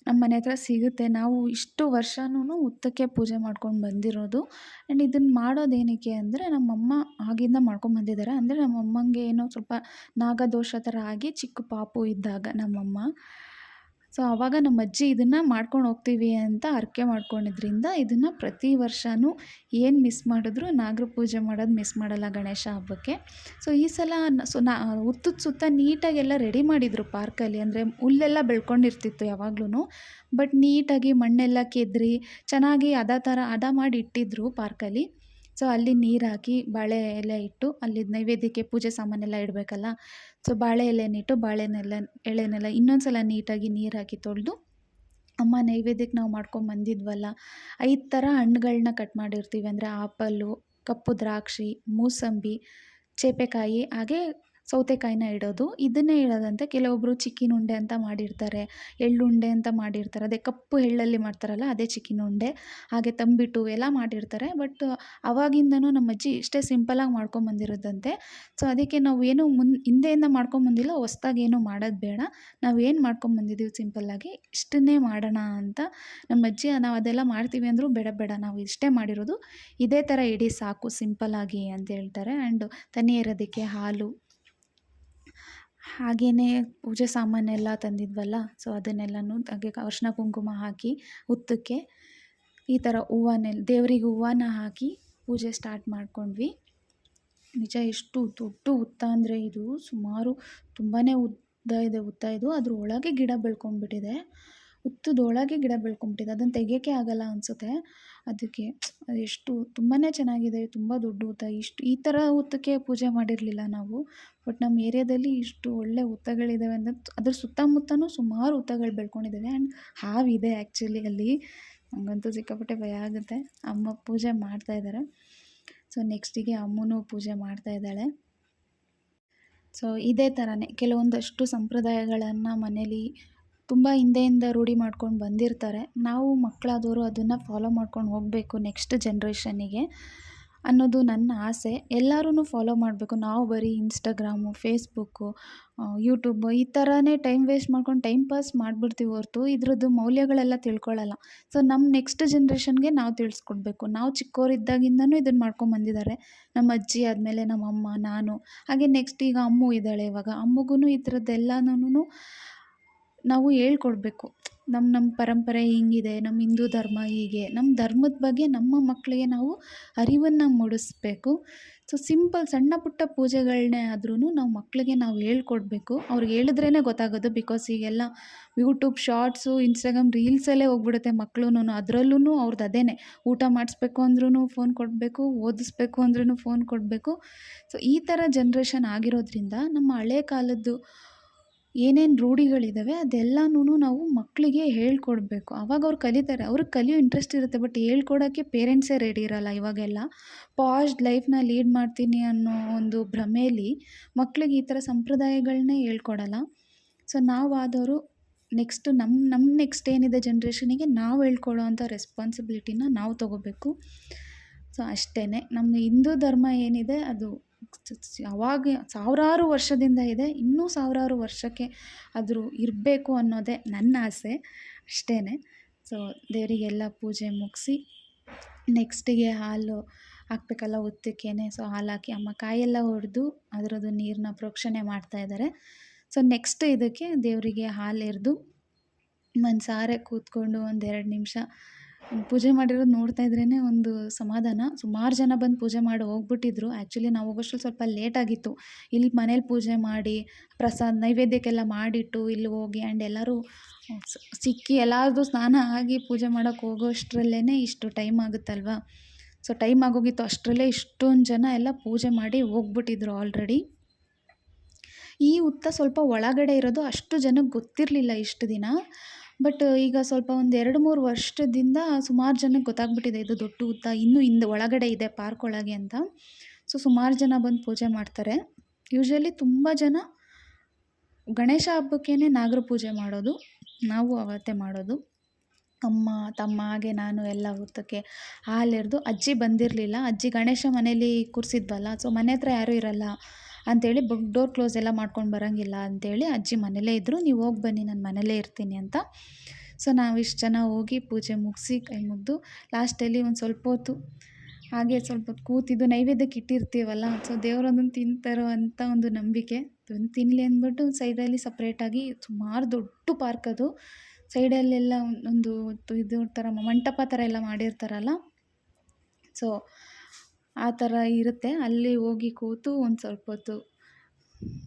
ನಮ್ಮ ಮನೆ ಹತ್ರ ಸಿಗುತ್ತೆ. ನಾವು ಇಷ್ಟು ವರ್ಷನೂ ಉತ್ತಕ್ಕೆ ಪೂಜೆ ಮಾಡ್ಕೊಂಡು ಬಂದಿರೋದು. ಆ್ಯಂಡ್ ಇದನ್ನು ಮಾಡೋದೇನಕ್ಕೆ ಅಂದರೆ ನಮ್ಮಮ್ಮ ಆಗಿಂದ ಮಾಡ್ಕೊಂಡು ಬಂದಿದ್ದಾರೆ. ಅಂದರೆ ನಮ್ಮಮ್ಮಂಗೆ ಏನೋ ಸ್ವಲ್ಪ ನಾಗದೋಷ ಥರ ಆಗಿ ಚಿಕ್ಕ ಪಾಪು ಇದ್ದಾಗ ನಮ್ಮಮ್ಮ. ಸೊ ಆವಾಗ ನಮ್ಮ ಅಜ್ಜಿ ಇದನ್ನು ಮಾಡ್ಕೊಂಡು ಹೋಗ್ತೀವಿ ಅಂತ ಹರಕೆ ಮಾಡ್ಕೊಂಡಿದ್ರಿಂದ ಇದನ್ನು ಪ್ರತಿ ವರ್ಷವೂ ಏನು ಮಿಸ್ ಮಾಡಿದ್ರು ನಾಗರ ಪೂಜೆ ಮಾಡೋದು ಮಿಸ್ ಮಾಡಲ್ಲ ಗಣೇಶ ಹಬ್ಬಕ್ಕೆ. ಸೊ ಈ ಸಲ ಸೊ ನಾ, ಹುತ್ತದ ಸುತ್ತ ನೀಟಾಗೆಲ್ಲ ರೆಡಿ ಮಾಡಿದರು ಪಾರ್ಕಲ್ಲಿ ಅಂದರೆ ಹುಲ್ಲೆಲ್ಲ ಬೆಳ್ಕೊಂಡಿರ್ತಿತ್ತು ಯಾವಾಗ್ಲೂ ಬಟ್ ನೀಟಾಗಿ ಮಣ್ಣೆಲ್ಲ ಕೆದ್ರಿ, ಚೆನ್ನಾಗಿ ಅದ ಥರ ಹದ ಮಾಡಿ ಇಟ್ಟಿದ್ರು ಪಾರ್ಕಲ್ಲಿ ಸೊ ಅಲ್ಲಿ ನೀರು ಬಾಳೆ ಎಲೆ ಇಟ್ಟು ಅಲ್ಲಿ ನೈವೇದ್ಯಕ್ಕೆ ಪೂಜೆ ಸಾಮಾನೆಲ್ಲ ಇಡಬೇಕಲ್ಲ? ಸೊ ಬಾಳೆ ಎಲೆನಿಟ್ಟು ಬಾಳೆನೆಲ್ಲ ಎಳೆನೆಲ್ಲ ಇನ್ನೊಂದು ಸಲ ನೀಟಾಗಿ ನೀರು ಹಾಕಿ ತೊಳೆದು ಅಮ್ಮ ನೈವೇದ್ಯಕ್ಕೆ ನಾವು ಮಾಡ್ಕೊಂಡು ಬಂದಿದ್ವಲ್ಲ, ಐದು ಥರ ಹಣ್ಣುಗಳನ್ನ ಕಟ್ ಮಾಡಿರ್ತೀವಿ. ಅಂದರೆ ಆಪಲ್ಲು, ಕಪ್ಪು ದ್ರಾಕ್ಷಿ, ಮೂಸಂಬಿ, ಚೇಪೆಕಾಯಿ ಹಾಗೆ ಸೌತೆಕಾಯಿನ ಇಡೋದು. ಇದನ್ನೇ ಇಡೋದಂತೆ ಕೆಲವೊಬ್ಬರು ಚಿಕ್ಕಿನ ಉಂಡೆ ಅಂತ ಮಾಡಿರ್ತಾರೆ. ಎಳ್ಳುಂಡೆ ಅಂತ ಮಾಡಿರ್ತಾರೆ. ಅದೇ ಕಪ್ಪು ಎಳ್ಳಲ್ಲಿ ಮಾಡ್ತಾರಲ್ಲ, ಅದೇ ಚಿಕ್ಕಿನ ಉಂಡೆ ಹಾಗೆ ತಂಬಿಟ್ಟು ಎಲ್ಲ ಮಾಡಿರ್ತಾರೆ. ಬಟ್ ಅವಾಗಿಂದನೂ ನಮ್ಮ ಅಜ್ಜಿ ಇಷ್ಟೇ ಸಿಂಪಲಾಗಿ ಮಾಡ್ಕೊಂಬಂದಿರೋದಂತೆ. ಸೊ, ಅದಕ್ಕೆ ನಾವು ಏನು ಮುನ್, ಹಿಂದೆಯಿಂದ ಮಾಡ್ಕೊಂಬಂದಿಲ್ಲ, ಹೊಸ್ದಾಗಿ ಏನು ಮಾಡೋದು ಬೇಡ. ನಾವು ಏನು ಮಾಡ್ಕೊಂಬಂದಿದ್ದೀವಿ ಸಿಂಪಲ್ಲಾಗಿ, ಇಷ್ಟನ್ನೇ ಮಾಡೋಣ ಅಂತ ನಮ್ಮ ಅಜ್ಜಿ ನಾವು ಅದೆಲ್ಲ ಮಾಡ್ತೀವಿ ಅಂದರೂ ಬೇಡ ಬೇಡ. ನಾವು ಇಷ್ಟೇ ಮಾಡಿರೋದು. ಇದೇ ಥರ ಇಡಿ ಸಾಕು, ಸಿಂಪಲ್ಲಾಗಿ ಅಂತ ಹೇಳ್ತಾರೆ. ಆ್ಯಂಡ್ ತನಿ ಇರೋದಕ್ಕೆ ಹಾಲು. ಹಾಗೆಯೇ ಪೂಜೆ ಸಾಮಾನೆಲ್ಲ ತಂದಿದ್ವಲ್ಲ ಸೊ ಅದನ್ನೆಲ್ಲನೂ ಹಾಗೆ ಅರಿಶಿನ ಕುಂಕುಮ ಹಾಕಿ ಹುತ್ತಕ್ಕೆ ಈ ಥರ ಹೂವನ್ನೆಲ್ಲ ದೇವ್ರಿಗೆ ಹೂವನ್ನ ಹಾಕಿ ಪೂಜೆ ಸ್ಟಾರ್ಟ್ ಮಾಡ್ಕೊಂಡ್ವಿ. ನಿಜ ಎಷ್ಟು ದೊಡ್ಡ ಹುತ್ತ ಅಂದರೆ ಇದು ಸುಮಾರು ತುಂಬಾ ಉದ್ದ ಇದೆ, ಹುತ್ತ ಇದು. ಅದ್ರ ಒಳಗೆ ಗಿಡ ಬೆಳ್ಕೊಂಡ್ಬಿಟ್ಟಿದೆ. ಹುತ್ತದೊಳಗೆ ಗಿಡ ಬೆಳ್ಕೊಂಬಿಟ್ಟಿದೆ. ಅದನ್ನು ತೆಗೆಯೋಕೆ ಆಗಲ್ಲ ಅನಿಸುತ್ತೆ. ಅದಕ್ಕೆ ಎಷ್ಟು ತುಂಬಾ ಚೆನ್ನಾಗಿದೆ, ತುಂಬ ದೊಡ್ಡ ಹುತ್ತ. ಇಷ್ಟು ಈ ಥರ ಹುತ್ತಕ್ಕೆ ಪೂಜೆ ಮಾಡಿರಲಿಲ್ಲ ನಾವು. ಬಟ್ ನಮ್ಮ ಏರಿಯಾದಲ್ಲಿ ಇಷ್ಟು ಒಳ್ಳೆ ಹುತ್ತಗಳಿದ್ದಾವೆ ಅಂದರೆ ಅದ್ರ ಸುತ್ತಮುತ್ತನೂ ಸುಮಾರು ಹುತ್ತಗಳು ಬೆಳ್ಕೊಂಡಿದ್ದಾವೆ ಆ್ಯಂಡ್ ಹಾವಿದೆ ಆ್ಯಕ್ಚುಲಿ ಅಲ್ಲಿ. ನನಗಂತೂ ಸಿಕ್ಕಾಪಟ್ಟೆ ಭಯ ಆಗುತ್ತೆ. ಅಮ್ಮ ಪೂಜೆ ಮಾಡ್ತಾ ಇದ್ದಾರೆ ಸೊ ನೆಕ್ಸ್ಟಿಗೆ ಅಮ್ಮನೂ ಪೂಜೆ ಮಾಡ್ತಾ ಇದ್ದಾಳೆ. ಸೊ, ಇದೇ ಥರನೇ ಕೆಲವೊಂದಷ್ಟು ಸಂಪ್ರದಾಯಗಳನ್ನು ಮನೇಲಿ ತುಂಬ ಹಿಂದೆಯಿಂದ ರೂಢಿ ಮಾಡ್ಕೊಂಡು ಬಂದಿರ್ತಾರೆ. ನಾವು ಮಕ್ಕಳಾದವರು ಅದನ್ನು ಫಾಲೋ ಮಾಡ್ಕೊಂಡು ಹೋಗಬೇಕು ನೆಕ್ಸ್ಟ್ ಜನ್ರೇಷನ್ನಿಗೆ ಅನ್ನೋದು ನನ್ನ ಆಸೆ. ಎಲ್ಲರೂ ಫಾಲೋ ಮಾಡಬೇಕು. ನಾವು ಬರೀ ಇನ್ಸ್ಟಾಗ್ರಾಮು ಫೇಸ್ಬುಕ್ಕು ಯೂಟ್ಯೂಬು ಈ ಥರನೇ ಟೈಮ್ ವೇಸ್ಟ್ ಮಾಡ್ಕೊಂಡು ಟೈಮ್ ಪಾಸ್ ಮಾಡಿಬಿಡ್ತೀವಿ ಹೊರ್ತು ಇದ್ರದ್ದು ಮೌಲ್ಯಗಳೆಲ್ಲ ತಿಳ್ಕೊಳ್ಳಲ್ಲ ಸೊ ನಮ್ಮ ನೆಕ್ಸ್ಟ್ ಜನ್ರೇಷನ್ಗೆ ನಾವು ತಿಳಿಸ್ಕೊಡ್ಬೇಕು. ನಾವು ಚಿಕ್ಕವರಿದ್ದಾಗಿಂದನೂ ಇದನ್ನು ಮಾಡ್ಕೊಂಬಂದಿದ್ದಾರೆ ನಮ್ಮ ಅಜ್ಜಿ ಆದಮೇಲೆ ನಮ್ಮ ಅಮ್ಮ ನಾನು. ಹಾಗೆ ನೆಕ್ಸ್ಟ್ ಈಗ ಅಮ್ಮು ಇದ್ದಾಳೆ ಇವಾಗ. ಅಮ್ಮಗೂ ಈ ಥರದ್ದೆಲ್ಲನೂ ನಾವು ಹೇಳ್ಕೊಡ್ಬೇಕು. ನಮ್ಮ ನಮ್ಮ ಪರಂಪರೆ ಹೀಗಿದೆ ನಮ್ಮ ಹಿಂದೂ ಧರ್ಮ ಹೀಗೆ ನಮ್ಮ ಧರ್ಮದ ಬಗ್ಗೆ ನಮ್ಮ ಮಕ್ಕಳಿಗೆ ನಾವು ಅರಿವನ್ನು ಮೂಡಿಸ್ಬೇಕು. ಸೊ ಸಿಂಪಲ್ ಸಣ್ಣ ಪುಟ್ಟ ಪೂಜೆಗಳನ್ನೇ ಆದ್ರೂ ನಾವು ಮಕ್ಕಳಿಗೆ ನಾವು ಹೇಳ್ಕೊಡ್ಬೇಕು. ಅವ್ರಿಗೆ ಹೇಳಿದ್ರೇ ಗೊತ್ತಾಗೋದು ಬಿಕಾಸ್ ಈಗೆಲ್ಲ ಯೂಟ್ಯೂಬ್ ಶಾರ್ಟ್ಸು ಇನ್ಸ್ಟಾಗ್ರಾಮ್ ರೀಲ್ಸಲ್ಲೇ ಹೋಗ್ಬಿಡುತ್ತೆ ಮಕ್ಕಳೂ ಅದರಲ್ಲೂ ಅವ್ರದ್ದು ಅದೇನೆ. ಊಟ ಮಾಡಿಸ್ಬೇಕು ಅಂದ್ರೂ ಫೋನ್ ಕೊಡಬೇಕು, ಓದಿಸ್ಬೇಕು ಅಂದ್ರೂ ಫೋನ್ ಕೊಡಬೇಕು. ಸೊ ಈ ಥರ ಜನ್ರೇಷನ್ ಆಗಿರೋದ್ರಿಂದ ನಮ್ಮ ಹಳೆ ಕಾಲದ್ದು ಏನೇನು ರೂಢಿಗಳಿದ್ದಾವೆ ಅದೆಲ್ಲನೂ ನಾವು ಮಕ್ಕಳಿಗೆ ಹೇಳ್ಕೊಡ್ಬೇಕು. ಆವಾಗ ಅವ್ರು ಕಲಿತಾರೆ. ಅವ್ರಿಗೆ ಕಲಿಯೋ ಇಂಟ್ರೆಸ್ಟ್ ಇರುತ್ತೆ ಬಟ್ ಹೇಳ್ಕೊಡೋಕ್ಕೆ ಪೇರೆಂಟ್ಸೇ ರೆಡಿ ಇರೋಲ್ಲ ಇವಾಗೆಲ್ಲ. ಪಾಶ್ಡ್ ಲೈಫ್ನ ಲೀಡ್ ಮಾಡ್ತೀನಿ ಅನ್ನೋ ಒಂದು ಭ್ರಮೇಲಿ ಮಕ್ಕಳಿಗೆ ಈ ಥರ ಸಂಪ್ರದಾಯಗಳನ್ನೇ ಹೇಳ್ಕೊಡಲ್ಲ. ಸೊ ನಾವಾದವರು ನೆಕ್ಸ್ಟ್ ನಮ್ಮ ನಮ್ಮ ನೆಕ್ಸ್ಟ್ ಏನಿದೆ ಜನ್ರೇಷನಿಗೆ ನಾವು ಹೇಳ್ಕೊಡೋ ಅಂಥ ರೆಸ್ಪಾನ್ಸಿಬಿಲಿಟಿನ ನಾವು ತೊಗೋಬೇಕು. ಸೊ ಅಷ್ಟೇ ನಮ್ಮ ಹಿಂದೂ ಧರ್ಮ ಏನಿದೆ ಅದು ಯಾವಾಗ ಸಾವಿರಾರು ವರ್ಷದಿಂದ ಇದೆ, ಇನ್ನೂ ಸಾವಿರಾರು ವರ್ಷಕ್ಕೆ ಆದರೂ ಇರಬೇಕು ಅನ್ನೋದೇ ನನ್ನ ಆಸೆ ಅಷ್ಟೇ ಸೊ ದೇವರಿಗೆಲ್ಲ ಪೂಜೆ ಮುಗಿಸಿ ನೆಕ್ಸ್ಟಿಗೆ ಹಾಲು ಹಾಕ್ಬೇಕಲ್ಲ ಉತ್ತಕ್ಕೇನೆ ಸೊ ಹಾಲು ಹಾಕಿ ಅಮ್ಮ ಕಾಯೆಲ್ಲ ಹೊಡೆದು ಅದರದ್ದು ನೀರನ್ನ ಪ್ರೋಕ್ಷಣೆ ಮಾಡ್ತಾಯಿದ್ದಾರೆ ಸೊ ನೆಕ್ಸ್ಟ್ ಇದಕ್ಕೆ ದೇವರಿಗೆ ಹಾಲು ಎರೆದು ಮನ್ಸಾರೆ ಕೂತ್ಕೊಂಡು ಒಂದೆರಡು ನಿಮಿಷ ಪೂಜೆ ಮಾಡಿರೋದು ನೋಡ್ತಾ ಇದ್ರೇ ಒಂದು ಸಮಾಧಾನ. ಸುಮಾರು ಜನ ಬಂದು ಪೂಜೆ ಮಾಡಿ ಹೋಗ್ಬಿಟ್ಟಿದ್ರು. ಆ್ಯಕ್ಚುಲಿ ನಾವು ಹೋಗೋಷ್ಟ್ರಲ್ಲಿ ಸ್ವಲ್ಪ ಲೇಟ್ ಆಗಿತ್ತು. ಇಲ್ಲಿ ಮನೇಲಿ ಪೂಜೆ ಮಾಡಿ, ಪ್ರಸಾದ ನೈವೇದ್ಯಕ್ಕೆಲ್ಲ ಮಾಡಿಟ್ಟು ಇಲ್ಲಿ ಹೋಗಿ ಆ್ಯಂಡ್ ಎಲ್ಲರೂ ಸಿಕ್ಕಿ ಎಲ್ಲಾರ್ದು ಸ್ನಾನ ಆಗಿ ಪೂಜೆ ಮಾಡೋಕ್ಕೆ ಹೋಗೋಷ್ಟ್ರಲ್ಲೇ ಇಷ್ಟು ಟೈಮ್ ಆಗುತ್ತಲ್ವ? ಸೊ, ಟೈಮ್ ಆಗೋಗಿತ್ತು ಅಷ್ಟರಲ್ಲೇ ಇಷ್ಟೊಂದು ಜನ ಎಲ್ಲ ಪೂಜೆ ಮಾಡಿ ಹೋಗ್ಬಿಟ್ಟಿದ್ರು ಆಲ್ರೆಡಿ. ಈ ಹುತ್ತ ಸ್ವಲ್ಪ ಒಳಗಡೆ ಇರೋದು ಅಷ್ಟು ಜನಕ್ಕೆ ಗೊತ್ತಿರಲಿಲ್ಲ ಇಷ್ಟು ದಿನ. ಬಟ್ ಈಗ ಸ್ವಲ್ಪ ಒಂದು ಎರಡು ಮೂರು ವರ್ಷದಿಂದ ಸುಮಾರು ಜನಕ್ಕೆ ಗೊತ್ತಾಗ್ಬಿಟ್ಟಿದೆ ಇದು ದೊಡ್ಡ ಹುತ್ತ ಇನ್ನೂ ಹಿಂದೆ ಒಳಗಡೆ ಇದೆ ಪಾರ್ಕ್ ಒಳಗೆ ಅಂತ. ಸೊ ಸುಮಾರು ಜನ ಬಂದು ಪೂಜೆ ಮಾಡ್ತಾರೆ. ಯೂಶ್ವಲಿ ತುಂಬ ಜನ ಗಣೇಶ ಹಬ್ಬಕ್ಕೇ ನಾಗರ ಪೂಜೆ ಮಾಡೋದು, ನಾವು ಅವತ್ತೇ ಮಾಡೋದು. ಅಮ್ಮ, ತಮ್ಮ, ಹಾಗೆ ನಾನು ಎಲ್ಲ ಹುತ್ತಕ್ಕೆ ಹಾಲೆರೆದು ಅಜ್ಜಿ ಬಂದಿರಲಿಲ್ಲ. ಅಜ್ಜಿ ಗಣೇಶ ಮನೇಲಿ ಕೂರಿಸಿದ್ವಲ್ಲ ಸೊ ಮನೆ ಹತ್ರ ಯಾರೂ ಇರಲ್ಲ. ಅಂಥೇಳಿ ಬುಕ್ ಡೋರ್ ಕ್ಲೋಸ್ ಎಲ್ಲ ಮಾಡ್ಕೊಂಡು ಬರೋಂಗಿಲ್ಲ ಅಂತೇಳಿ ಅಜ್ಜಿ ಮನೇಲೇ ಇದ್ದರು ನೀವು ಹೋಗಿ ಬನ್ನಿ, ನಾನು ಮನೇಲೇ ಇರ್ತೀನಿ ಅಂತ. ಸೊ ನಾವು ಇಷ್ಟು ಜನ ಹೋಗಿ ಪೂಜೆ ಮುಗಿಸಿ ಕೈ ಮುಗಿದು ಲಾಸ್ಟಲ್ಲಿ ಒಂದು ಸ್ವಲ್ಪ ಹೊತ್ತು, ಹಾಗೆ ಸ್ವಲ್ಪ ಕೂತಿದ್ದು, ನೈವೇದ್ಯಕ್ಕೆ ಇಟ್ಟಿರ್ತೀವಲ್ಲ ಸೊ ದೇವ್ರು ಅದನ್ನು ತಿಂತಾರೋ ಅಂತ ಒಂದು ನಂಬಿಕೆ. ಅದನ್ನು ತಿನ್ನಲಿ ಅಂದ್ಬಿಟ್ಟು ಸೈಡಲ್ಲಿ ಸಪ್ರೇಟಾಗಿ ಸುಮಾರು ದೊಡ್ಡ ಪಾರ್ಕ್ ಅದು. ಸೈಡಲ್ಲೆಲ್ಲ ಒಂದು ಇದು ಥರ ಮಂಟಪ ಥರ ಎಲ್ಲ ಮಾಡಿರ್ತಾರಲ್ಲ. ಸೊ ಆ ಥರ ಇರುತ್ತೆ. ಅಲ್ಲಿ ಹೋಗಿ ಕೂತು ಒಂದು ಸ್ವಲ್ಪ ಹೊತ್ತು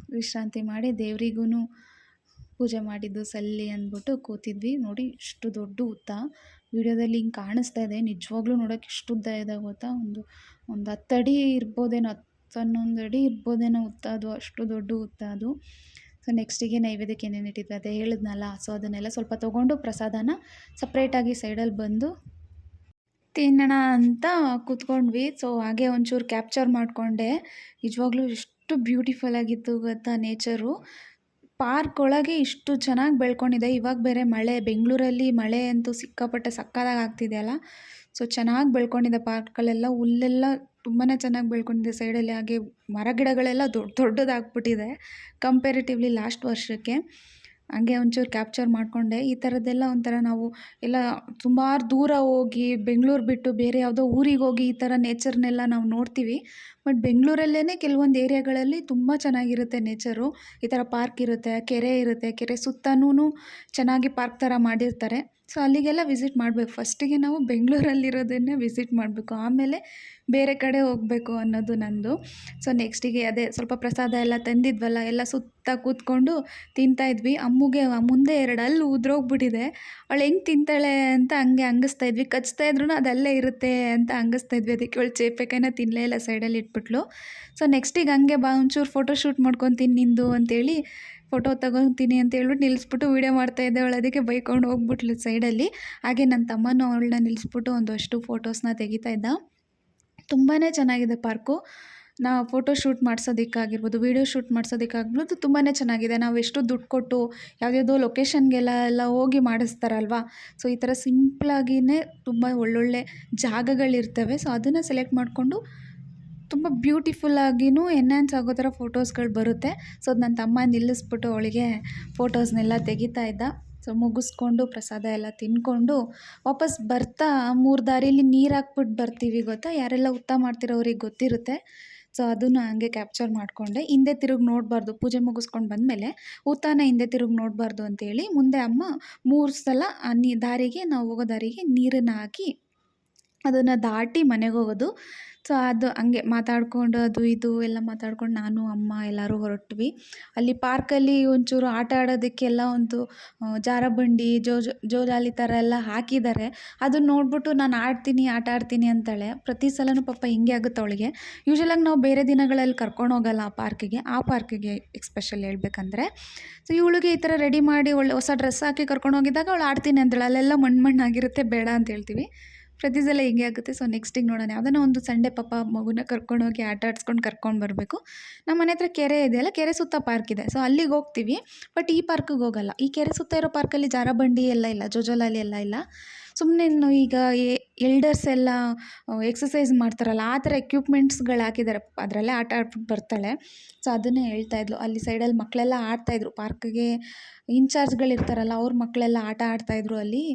ವಿಶ್ರಾಂತಿ ಮಾಡಿ ದೇವ್ರಿಗೂ ಪೂಜೆ ಮಾಡಿದ್ದು ಸಲ್ಲಿ ಅಂದ್ಬಿಟ್ಟು ಕೂತಿದ್ವಿ. ನೋಡಿ, ಇಷ್ಟು ದೊಡ್ಡ ಉತ್ತ ವಿಡಿಯೋದಲ್ಲಿ ಹಿಂಗೆ ಕಾಣಿಸ್ತಾ ಇದೆ. ನಿಜವಾಗ್ಲೂ ನೋಡೋಕೆ ಇಷ್ಟು ಉದ್ದ ಇದೆ ಗೊತ್ತಾ? ಒಂದು ಒಂದು ಹತ್ತು ಅಡಿ ಇರ್ಬೋದೇನೋ ಹತ್ತು ಹನ್ನೊಂದು ಅಡಿ ಇರ್ಬೋದೇನೋ ಉತ್ತ ಅದು. ಅಷ್ಟು ದೊಡ್ಡ ಉತ್ತ ಅದು. ಸೊ ನೆಕ್ಸ್ಟಿಗೆ ನೈವೇದ್ಯಕ್ಕೆ ಏನೇನು ಇಟ್ಟಿದ್ವಿ? ಅದೇ ಹೇಳಿದ್ನಲ್ಲ. ಸೊ ಅದನ್ನೆಲ್ಲ ಸ್ವಲ್ಪ ತೊಗೊಂಡು ಪ್ರಸಾದನ ಸಪ್ರೇಟಾಗಿ ಸೈಡಲ್ಲಿ ಬಂದು ತಿನ್ನೋಣ ಅಂತ ಕೂತ್ಕೊಂಡ್ವಿ. ಸೊ ಹಾಗೆ ಒಂಚೂರು ಕ್ಯಾಪ್ಚರ್ ಮಾಡಿಕೊಂಡೆ. ನಿಜವಾಗ್ಲೂ ಎಷ್ಟು ಬ್ಯೂಟಿಫುಲ್ ಆಗಿತ್ತು ಗೊತ್ತಾ ನೇಚರು ಪಾರ್ಕ್ ಒಳಗೆ ಇಷ್ಟು ಚೆನ್ನಾಗಿ ಬೆಳ್ಕೊಂಡಿದೆ. ಇವಾಗ ಬೇರೆ ಮಳೆ, ಬೆಂಗಳೂರಲ್ಲಿ ಮಳೆ ಅಂತೂ ಸಿಕ್ಕಾಪಟ್ಟೆ ಸಕ್ಕತ್ತಾಗಿ ಆಗ್ತಿದೆಯಲ್ಲ ಸೊ ಚೆನ್ನಾಗಿ ಬೆಳ್ಕೊಂಡಿದೆ ಪಾರ್ಕ್ಗಳೆಲ್ಲ ಹುಲ್ಲೆಲ್ಲ ತುಂಬಾ ಚೆನ್ನಾಗಿ ಬೆಳ್ಕೊಂಡಿದೆ ಸೈಡಲ್ಲಿ ಹಾಗೆ ಮರ ಗಿಡಗಳೆಲ್ಲ ದೊಡ್ಡ ದೊಡ್ಡದಾಗ್ಬಿಟ್ಟಿದೆ ಕಂಪೇರಿಟಿವ್ಲಿ ಲಾಸ್ಟ್ ವರ್ಷಕ್ಕೆ. ಹಂಗೆ ಒಂಚೂರು ಕ್ಯಾಪ್ಚರ್ ಮಾಡಿಕೊಂಡೆ. ಈ ಥರದ್ದೆಲ್ಲ ಒಂಥರ ನಾವು ಎಲ್ಲ ಸುಮಾರು ದೂರ ಹೋಗಿ ಬೆಂಗ್ಳೂರು ಬಿಟ್ಟು ಬೇರೆ ಯಾವುದೋ ಊರಿಗೆ ಹೋಗಿ ಈ ಥರ ನೇಚರ್ನೆಲ್ಲ ನಾವು ನೋಡ್ತೀವಿ. ಬಟ್ ಬೆಂಗಳೂರಲ್ಲೇ ಕೆಲವೊಂದು ಏರಿಯಾಗಳಲ್ಲಿ ತುಂಬ ಚೆನ್ನಾಗಿರುತ್ತೆ ನೇಚರು ಈ ಥರ ಪಾರ್ಕ್ ಇರುತ್ತೆ, ಕೆರೆ ಇರುತ್ತೆ, ಕೆರೆ ಸುತ್ತನೂ ಚೆನ್ನಾಗಿ ಪಾರ್ಕ್ ಥರ ಮಾಡಿರ್ತಾರೆ. ಸೊ ಅಲ್ಲಿಗೆಲ್ಲ ವಿಸಿಟ್ ಮಾಡಬೇಕು. ಫಸ್ಟಿಗೆ ನಾವು ಬೆಂಗಳೂರಲ್ಲಿರೋದನ್ನೇ ವಿಸಿಟ್ ಮಾಡಬೇಕು. ಆಮೇಲೆ ಬೇರೆ ಕಡೆ ಹೋಗಬೇಕು ಅನ್ನೋದು ನಂದು. ಸೊ ನೆಕ್ಸ್ಟಿಗೆ ಅದೇ ಸ್ವಲ್ಪ ಪ್ರಸಾದ ಎಲ್ಲ ತಂದಿದ್ವಲ್ಲ, ಎಲ್ಲ ಸುತ್ತ ಕೂತ್ಕೊಂಡು ತಿಂತಾಯಿದ್ವಿ ಅಮ್ಮಗೆ ಮುಂದೆ ಎರಡು ಅಲ್ಲಿ ಉದ್ರೋಗ್ಬಿಟ್ಟಿದೆ. ಅವಳು ಹೆಂಗೆ ತಿಂತಾಳೆ ಅಂತ ಹಂಗೆ ಹಂಗಿಸ್ತಾ ಇದ್ವಿ. ಕಚ್ತಾ ಇದ್ರು ಅದಲ್ಲೇ ಇರುತ್ತೆ ಅಂತ ಹಂಗಿಸ್ತಾ ಇದ್ವಿ. ಅದಕ್ಕೆ ಅವಳು ಚೇಪೆಕಾಯಿನ ತಿನ್ನಲೇ ಇಲ್ಲ, ಸೈಡಲ್ಲಿ ಇಟ್ಬಿಟ್ಲು. ಸೊ ನೆಕ್ಸ್ಟಿಗೆ ಹಂಗೆ ಬಾ ಒಂಚೂರು ಫೋಟೋ ಶೂಟ್ ಮಾಡ್ಕೊತೀನಿ ನಿಂದು ಅಂತೇಳಿ ಫೋಟೋ ತಗೊತೀನಿ ಅಂತ ಹೇಳ್ಬಿಟ್ಟು ನಿಲ್ಲಿಸ್ಬಿಟ್ಟು ವೀಡಿಯೋ ಮಾಡ್ತಾಯಿದ್ದೆ ಅವಳು ಅದಕ್ಕೆ ಬೈಕೊಂಡು ಹೋಗ್ಬಿಟ್ಲು ಸೈಡಲ್ಲಿ ಹಾಗೆ ನನ್ನ ತಮ್ಮನೂ ಅವಳನ್ನ ನಿಲ್ಲಿಸ್ಬಿಟ್ಟು ಒಂದಷ್ಟು ಫೋಟೋಸ್ನ ತೆಗಿತಾ ಇದ್ದ. ತುಂಬಾ ಚೆನ್ನಾಗಿದೆ ಪಾರ್ಕು ನಾವು ಫೋಟೋ ಶೂಟ್ ಮಾಡ್ಸೋದಕ್ಕಾಗಿರ್ಬೋದು ವೀಡಿಯೋ ಶೂಟ್ ಮಾಡಿಸೋದಕ್ಕಾಗ್ಬೋದು ತುಂಬಾ ಚೆನ್ನಾಗಿದೆ. ನಾವು ಎಷ್ಟು ದುಡ್ಡು ಕೊಟ್ಟು ಯಾವುದ್ಯಾವುದೋ ಲೊಕೇಶನ್ಗೆಲ್ಲ ಎಲ್ಲ ಹೋಗಿ ಮಾಡಿಸ್ತಾರಲ್ವ? ಸೊ ಈ ಥರ ಸಿಂಪ್ಲಾಗಿಯೇ ತುಂಬ ಒಳ್ಳೊಳ್ಳೆ ಜಾಗಗಳಿರ್ತವೆ. ಸೊ ಅದನ್ನು ಸೆಲೆಕ್ಟ್ ಮಾಡಿಕೊಂಡು ತುಂಬ ಬ್ಯೂಟಿಫುಲ್ಲಾಗಿಯೂ ಎನ್ಹ್ಯಾನ್ಸ್ ಆಗೋ ಥರ ಫೋಟೋಸ್ಗಳು ಬರುತ್ತೆ. ಸೊ ಅದು ನನ್ನ ತಮ್ಮ ನಿಲ್ಲಿಸ್ಬಿಟ್ಟು ಅವಳಿಗೆ ಫೋಟೋಸ್ನೆಲ್ಲ ತೆಗಿತಾ ಇದ್ದ. ಸೊ ಮುಗಿಸ್ಕೊಂಡು ಪ್ರಸಾದ ಎಲ್ಲ ತಿಂದ್ಕೊಂಡು ವಾಪಸ್ ಬರ್ತಾ ಮೂರು ದಾರಿಲಿ ನೀರು ಹಾಕ್ಬಿಟ್ಟು ಬರ್ತೀವಿ ಗೊತ್ತಾ? ಯಾರೆಲ್ಲ ಹುತ್ತ ಮಾಡ್ತಿರೋರಿಗೆ ಗೊತ್ತಿರುತ್ತೆ. ಸೊ ಅದನ್ನು ಹಂಗೆ ಕ್ಯಾಪ್ಚರ್ ಮಾಡಿಕೊಂಡೆ. ಹಿಂದೆ ತಿರುಗಿ ನೋಡಬಾರ್ದು. ಪೂಜೆ ಮುಗಿಸ್ಕೊಂಡು ಬಂದಮೇಲೆ ಹುತ್ತಾನ ಹಿಂದೆ ತಿರುಗಿ ನೋಡಬಾರ್ದು ಅಂತೇಳಿ ಮುಂದೆ ಅಮ್ಮ ಮೂರು ಸಲ ಆ ನೀ ದಾರಿಗೆ, ನಾವು ಹೋಗೋ ದಾರಿಗೆ ನೀರನ್ನು ಹಾಕಿ ಅದನ್ನು ದಾಟಿ ಮನೆಗೆ ಹೋಗೋದು. ಸೊ, ಅದು ಹಂಗೆ ಮಾತಾಡ್ಕೊಂಡು ಅದು ಇದು ಎಲ್ಲ ಮಾತಾಡ್ಕೊಂಡು ನಾನು, ಅಮ್ಮ ಎಲ್ಲರೂ ಹೊರಟ್ವಿ. ಅಲ್ಲಿ ಪಾರ್ಕಲ್ಲಿ ಒಂಚೂರು ಆಟ ಆಡೋದಕ್ಕೆಲ್ಲ ಒಂದು ಜಾರಬಂಡಿ, ಜೋಜ್ ಜೋಜಾಲಿ ಥರ ಎಲ್ಲ ಹಾಕಿದ್ದಾರೆ. ಅದನ್ನ ನೋಡ್ಬಿಟ್ಟು ನಾನು ಆಡ್ತೀನಿ, ಆಟ ಆಡ್ತೀನಿ ಅಂತಾಳೆ. ಪ್ರತಿ ಸಲನೂ ಪಾಪ ಹಿಂಗೆ ಆಗುತ್ತೆ ಅವಳಿಗೆ. ಯೂಶ್ವಲಾಗಿ ನಾವು ಬೇರೆ ದಿನಗಳಲ್ಲಿ ಕರ್ಕೊಂಡು ಹೋಗಲ್ಲ ಆ ಪಾರ್ಕಿಗೆ ಆ ಪಾರ್ಕಿಗೆ ಎಕ್ಸ್ಪೆಷಲ್ ಹೇಳ್ಬೇಕಂದ್ರೆ. ಸೊ ಇವಳಿಗೆ ಈ ಥರ ರೆಡಿ ಮಾಡಿ ಒಳ್ಳೆ ಹೊಸ ಡ್ರೆಸ್ ಹಾಕಿ ಕರ್ಕೊಂಡು ಹೋಗಿದ್ದಾಗ ಅವಳು ಆಡ್ತೀನಿ ಅಂತಾಳೆ ಅಲ್ಲೆಲ್ಲ ಮಣ್ಣು ಮಣ್ಣಾಗಿರುತ್ತೆ, ಬೇಡ ಅಂತ ಹೇಳ್ತೀವಿ. ಪ್ರತಿ ಸಲ ಹಿಂಗೆ ಆಗುತ್ತೆ. ಸೊ ನೆಕ್ಸ್ಟಿಗೆ ನೋಡೋಣ. ಯಾವುದನ್ನ ಒಂದು ಸಂಡೆ ಪಾಪ ಮಗುನ ಕರ್ಕೊಂಡೋಗಿ ಆಟ ಆಡ್ಸ್ಕೊಂಡು ಕರ್ಕೊಂಡು ಬರಬೇಕು. ನಮ್ಮ ಮನೆ ಹತ್ರ ಕೆರೆ ಇದೆ ಅಲ್ಲ? ಕೆರೆ ಸುತ್ತ ಪಾರ್ಕ್ ಇದೆ. ಸೊ ಅಲ್ಲಿಗೆ ಹೋಗ್ತೀವಿ. ಬಟ್ ಈ ಪಾರ್ಕಿಗೆ ಹೋಗಲ್ಲ. ಈ ಕೆರೆ ಸುತ್ತ ಇರೋ ಪಾರ್ಕಲ್ಲಿ ಜಾರಬಂಡಿ ಎಲ್ಲ ಇಲ್ಲ, ಜೋಜೋಲಾಲಿ ಎಲ್ಲ ಇಲ್ಲ. ಸುಮ್ಮನೆ ಈಗ ಎಲ್ಡರ್ಸ್ ಎಲ್ಲ ಎಕ್ಸಸೈಸ್ ಮಾಡ್ತಾರಲ್ಲ, ಆ ಥರ ಎಕ್ವಿಪ್ಮೆಂಟ್ಸ್ಗಳು ಹಾಕಿದ್ದಾರೆ ಅದರಲ್ಲೇ ಆಟ ಆಡ್ಬಿಟ್ಟು ಬರ್ತಾಳೆ. ಸೊ ಅದನ್ನೇ ಹೇಳ್ತಾ ಇದ್ಲು. ಅಲ್ಲಿ ಸೈಡಲ್ಲಿ ಮಕ್ಕಳೆಲ್ಲ ಆಡ್ತಾಯಿದ್ರು ಪಾರ್ಕ್ಗೆ ಇನ್ಚಾರ್ಜ್ಗಳು ಇರ್ತಾರಲ್ಲ, ಅವ್ರ ಮಕ್ಕಳೆಲ್ಲ ಆಟ ಆಡ್ತಾಯಿದ್ರು ಅಲ್ಲಿ.